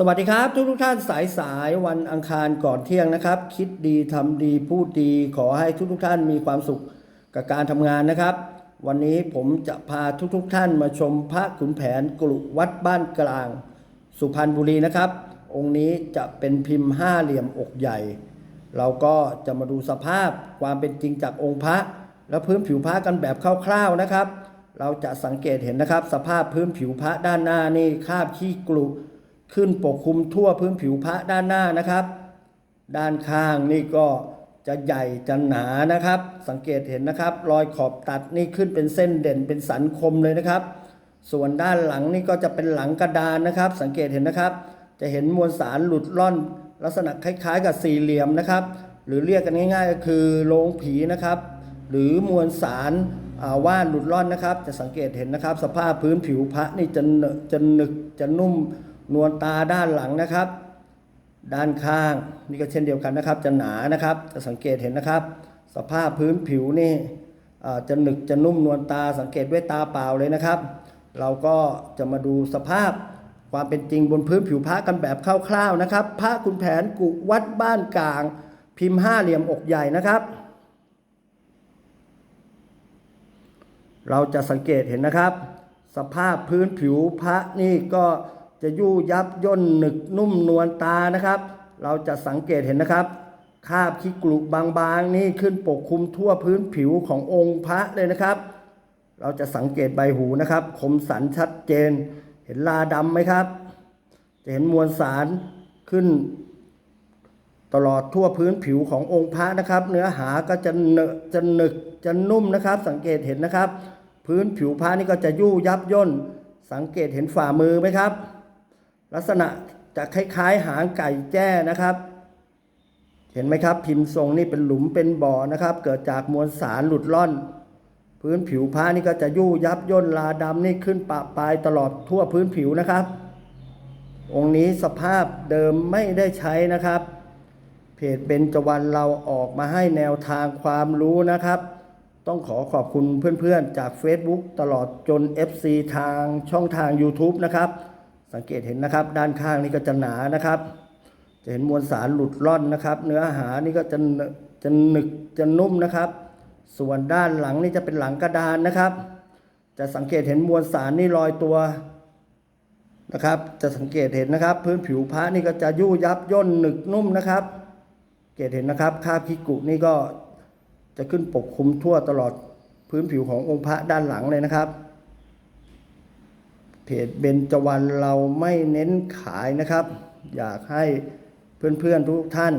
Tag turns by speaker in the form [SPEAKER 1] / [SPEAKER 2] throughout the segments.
[SPEAKER 1] สวัสดีครับทุกทุกท่านสายสายวันอังคารก่อนเที่ยงนะครับ คิดดีทำดีพูดดีขอให้ทุกทุกท่านมีความสุขกับการทำงานนะครับ วันนี้ผมจะพาทุกทุกท่านมาชมพระขุนแผนกลุวัดบ้านกลาง สุพรรณบุรีนะครับ องค์นี้จะเป็นพิมพ์ห้าเหลี่ยมอกใหญ่ เราก็จะมาดูสภาพความเป็นจริงจากองค์พระ และพื้นผิวพระกันแบบคร่าวๆนะครับ เราจะสังเกตเห็นนะครับ สภาพพื้นผิวพระด้านหน้านี่คาบขี้กลุ ขึ้นปกคลุมทั่วพื้นผิวพระด้านหน้านะครับ ด้านข้างนี่ก็จะใหญ่จะหนานะครับ สังเกตเห็นนะครับ รอยขอบตัดนี่ขึ้นเป็นเส้นเด่นเป็นสันคมเลยนะครับ ส่วนด้านหลังนี่ก็จะเป็นหลังกระดานนะครับ สังเกตเห็นนะครับ จะเห็นมวลสารหลุดล่อน ลักษณะคล้ายๆ กับสี่เหลี่ยมนะครับ หรือเรียกกันง่าย ๆ ก็คือโลงผีนะครับ หรือมวลสารว่านหลุดล่อนนะครับ จะสังเกตเห็นนะครับ สภาพพื้นผิวพระนี่จะเนอะจะหนึกจะนุ่ม นวลตาด้านหลังนะครับ ด้านข้างนี่ก็เช่นเดียวกันนะครับ จะหนานะครับ จะสังเกตเห็นนะครับ สภาพพื้นผิวนี่จะหนึกจะนุ่มนวลตาสังเกตด้วยตาเปล่าเลยนะครับ เราก็จะมาดูสภาพความเป็นจริงบนพื้นผิวพระกันแบบคร่าวๆนะครับ พระคุณแผนกุวัดบ้านกลาง พิมพ์ห้าเหลี่ยมอกใหญ่นะครับ เราจะสังเกตเห็นนะครับ สภาพพื้นผิวพระนี่ก็ จะยู่ยับย่นหนึกนุ่มนวลตานะครับ เราจะสังเกตเห็นนะครับคาบขี้กลุบางๆ นี่ขึ้นปกคลุมทั่วพื้นผิวขององค์พระเลยนะครับ เราจะสังเกตใบหูนะครับ คมสันชัดเจน เห็นลาดำไหมครับ จะเห็นมวลสารขึ้น ตลอดทั่วพื้นผิวขององค์พระนะครับ เนื้อหาก็จะเนจะหนึกจะนุ่มนะครับ สังเกตเห็นนะครับ พื้นผิวพระนี่ก็จะยู่ยับย่น สังเกตเห็นฝ่ามือไหมครับ ลักษณะจะคล้ายๆ หางไก่แจ้นะครับ เห็นไหมครับ พิมพ์ทรงนี่เป็นหลุมเป็นบ่อนะครับ เกิดจากมวลสารหลุดล่อน พื้นผิวพระนี่ก็จะยู่ยับย่นลาดำนี่ขึ้นปะปลายตลอดทั่วพื้นผิวนะครับ องค์นี้สภาพเดิมไม่ได้ใช้นะครับ เพจเบญจวรรณเราออกมาให้แนวทางความรู้นะครับ ต้องขอขอบคุณเพื่อนๆ จาก Facebook ตลอดจน FC ทางช่องทาง YouTube นะครับ สังเกตเห็นนะครับ ด้านข้างนี่ก็จะหนานะครับ จะเห็นมวลสารหลุดล่อนนะครับ เนื้อหานี่ก็จะจะหนึกจะนุ่มนะครับ ส่วนด้านหลังนี่จะเป็นหลังกระดานนะครับ จะสังเกตเห็นมวลสารนี่ลอยตัวนะครับ จะสังเกตเห็นนะครับ พื้นผิวพระนี่ก็จะยู่ยับย่นหนึกนุ่มนะครับ เกตเห็นนะครับคาบพิกุนี่ก็จะขึ้นปกคลุมทั่วตลอดพื้นผิวขององค์พระด้านหลังเลยนะครับ เพจเบญจวรรณเราไม่เน้นขายนะครับ อยากให้เพื่อนๆทุกท่าน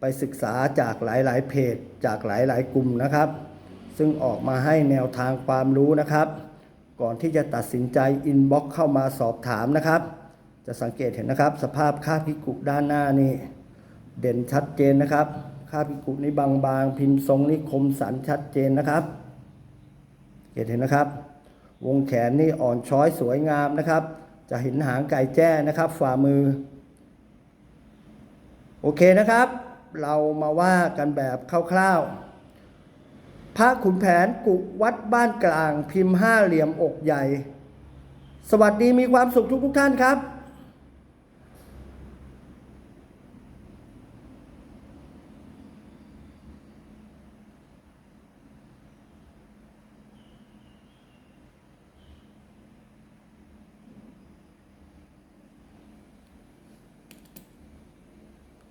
[SPEAKER 1] ไปศึกษาจากหลายๆ เพจจากหลายๆ กลุ่มนะครับ ซึ่งออกมาให้แนวทางความรู้นะครับ ก่อนที่จะตัดสินใจอินบ็อกเข้ามาสอบถามนะครับ จะสังเกตเห็นนะครับ สภาพค่าพิกุด้านหน้านี่เด่นชัดเจนนะครับค่าพิกุนี่บางๆ พิมพ์ทรงนี่คมสันชัดเจนนะครับ เห็นเห็นนะครับ วงแขนนี่อ่อนช้อยสวยงามนะครับ จะเห็นหางไก่แจ้นะครับ ฝ่ามือ โอเคนะครับ เรามาว่ากันแบบคร่าวๆพระขุนแผนกุวัดบ้านกลางพิมพ์ห้าเหลี่ยมอกใหญ่ สวัสดีมีความสุขทุกทุกท่านครับ